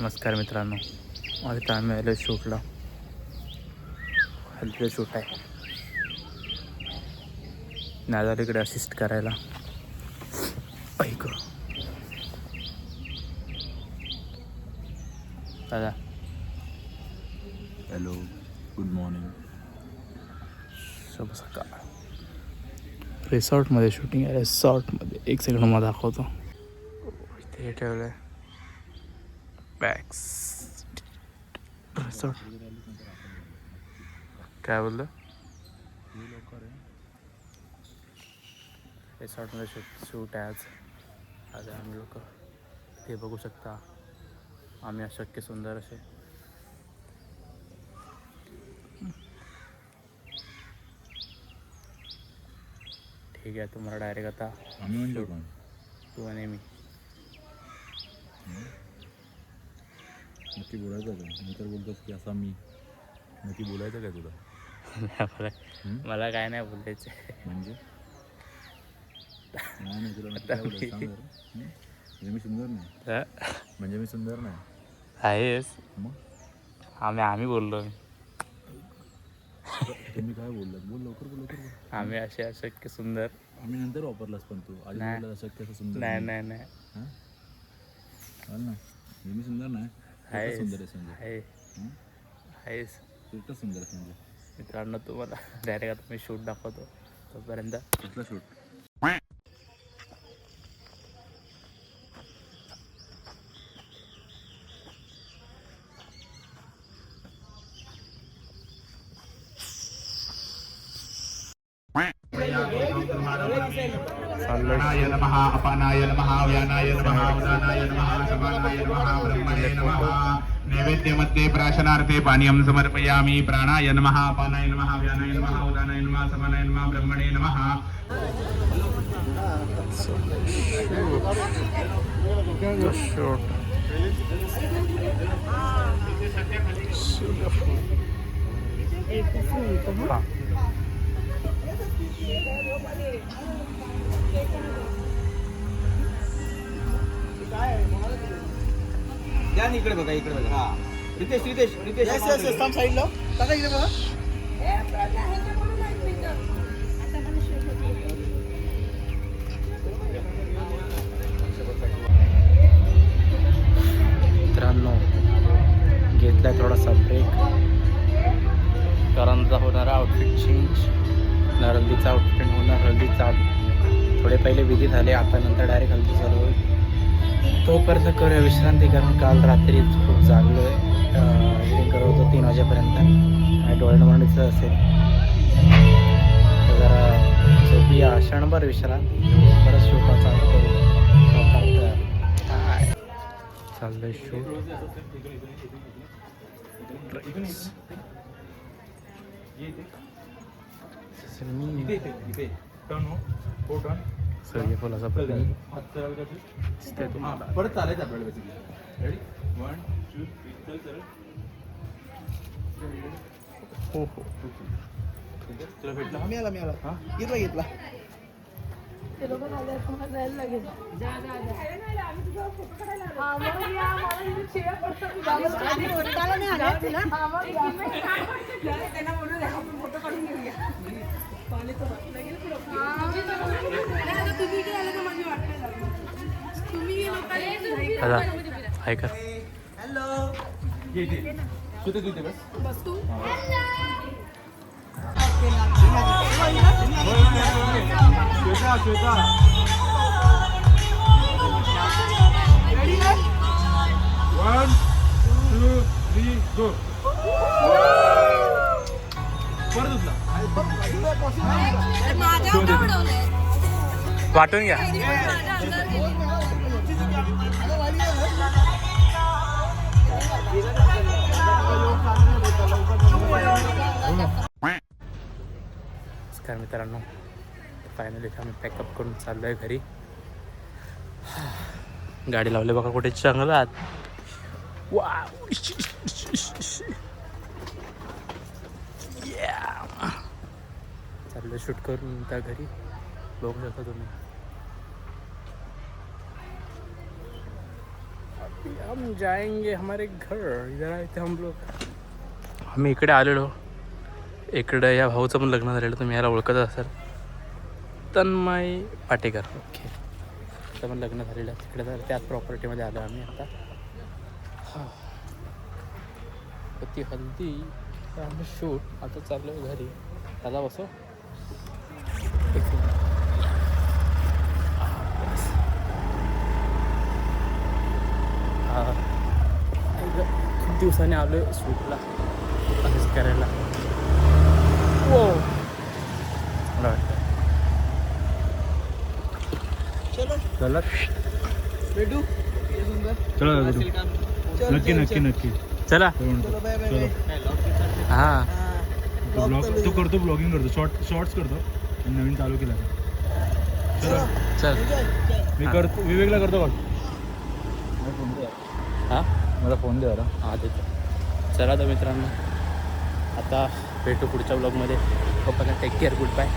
नमस्कार मित्रांनो माझं काम आलं शूटला. हल्लीचं शूट आहे. नादाला इकडे असिस्ट करायला. ऐक. दादा. हॅलो गुड मॉर्निंग शुभ सकाळ. रिसॉर्टमध्ये शूटिंग आहे. रिसॉर्टमध्ये एक सेकंड मला दाखवतो. इथे ठेवलं आहे बॅग्स रिसॉर्ट काय बोललं? रिसॉर्टमध्ये शूट शूट आहे आज आज आम्ही लोक ते बघू शकता. आम्ही अशक्य सुंदर असे. ठीक आहे तुम्हाला डायरेक्ट आता तू आणि मी. नक्की बोलायचं का? मी तर बोलतोस की असा मी. नक्की बोलायचं काय तुला? मला मला काय नाही बोलायचं. म्हणजे? नाही नाही तुला नक्की काय बोलायचं सांग जरा. म्हणजे मी सुंदर नाही. म्हणजे मी सुंदर नाही. आहेस. मग? आम्ही आम्ही बोललो. तुम्ही काय बोललात? बोल लवकर बोल लवकर बोल. आम्ही असे अशक्य सुंदर आम्ही नंतर वापरलास पण तू. आधी नाही. बोलला अशक्य असं सुंदर नाही नाही. नाही हां? ना. म्हणजे मी सुंदर नाही. एकटाच सुंदर आहे आहे? आहेस सुंदर आहे मित्रांनो तुम्हाला डायरेक्ट आता मी शूट दाखवतो. तोपर्यंत कसला शूट चाललं प्राणाय नमः अपानाय नमः व्यानाय नमः उदानाय नमः समानाय नमः ब्रह्मणे नमः नैवेद्यमध्ये प्राशनार्थे पानीयं समर्पयामि। प्राणाय नमः अपानाय नमः व्यानाय नमः उदानाय नमः समानाय नमः ब्रह्मणे नमः। द्या ना इकडे बघा इकडे बघा. हा. रितेश रितेश रितेश साईडला. टाका इकडे बघा. मित्रांनो घेतलाय थोडासा ब्रेक करणचा होणारा आउटफिट चेंज हळदीचा आउटफिट होणार हळदीचा थोडे पहिले विधी झाले आता नंतर डायरेक्ट हल्दी चालू होईल. तोपर्यंत करूया विश्रांती कारण काल रात्री खूप जागलो आहे करत होतो तीन वाजेपर्यंत. आणि डोळे असेल. तर जरा झोपूया क्षणभर विश्रांती. परत शोका चालू करू. तोपर्यंत काय चाललंय शूट सूर्यफुलाचा प्रति दिसतंय तुम्हाला परत चालायचं आपल्याला रेडी वन टू थ्री चल सरळ हो हो तुला भेटला मी आला मी आला हा घेतला घेतला ते लोक खाली आहेत, हाय का घे घे सुते तू इथे बस? तू वन टू थ्री गो परत उडवलंय. वाटून घ्या. नमस्कार मित्रांनो. फायनली आम्ही पॅकअप करून चाललो आहे घरी. गाडी लावली बघा कुठे चांगलात वा चाललं शूट करून त्या घरी. बघू शकता तुम्ही. हम जाएंगे हमारे घर. इधर आए थे हम लोग आम्ही इकडे आलेलो. इकडे या भाऊचं पण लग्न झालेलं. तुम्ही याला ओळखत असाल. तन्मय पाटेकर. ओके. त्याचं पण लग्न झालेलं आहे. तिकडे तर त्याच प्रॉपर्टीमध्ये आलो आम्ही आता. हा. ती हल्दी. आम्ही शूट आता चाललो घरी. दादा बसो. खूप दिवसाने आलो आहे असंच करायला हो मला वाटतं चला भेटू चला चल, नक्की चल, नक्की चल. नक्की चला चलो हाँ तो तो करतो ब्लॉगिंग करतो शॉर्ट शॉर्ट्स करतो नवीन चालू केला चल. मी करतो विवेकला करतो बघ हां? मला फोन द्या हां देतो चला तर मित्रांनो आता भेटू पुढच्या ब्लॉगमध्ये पप्पाला टेक केअर गुड बाय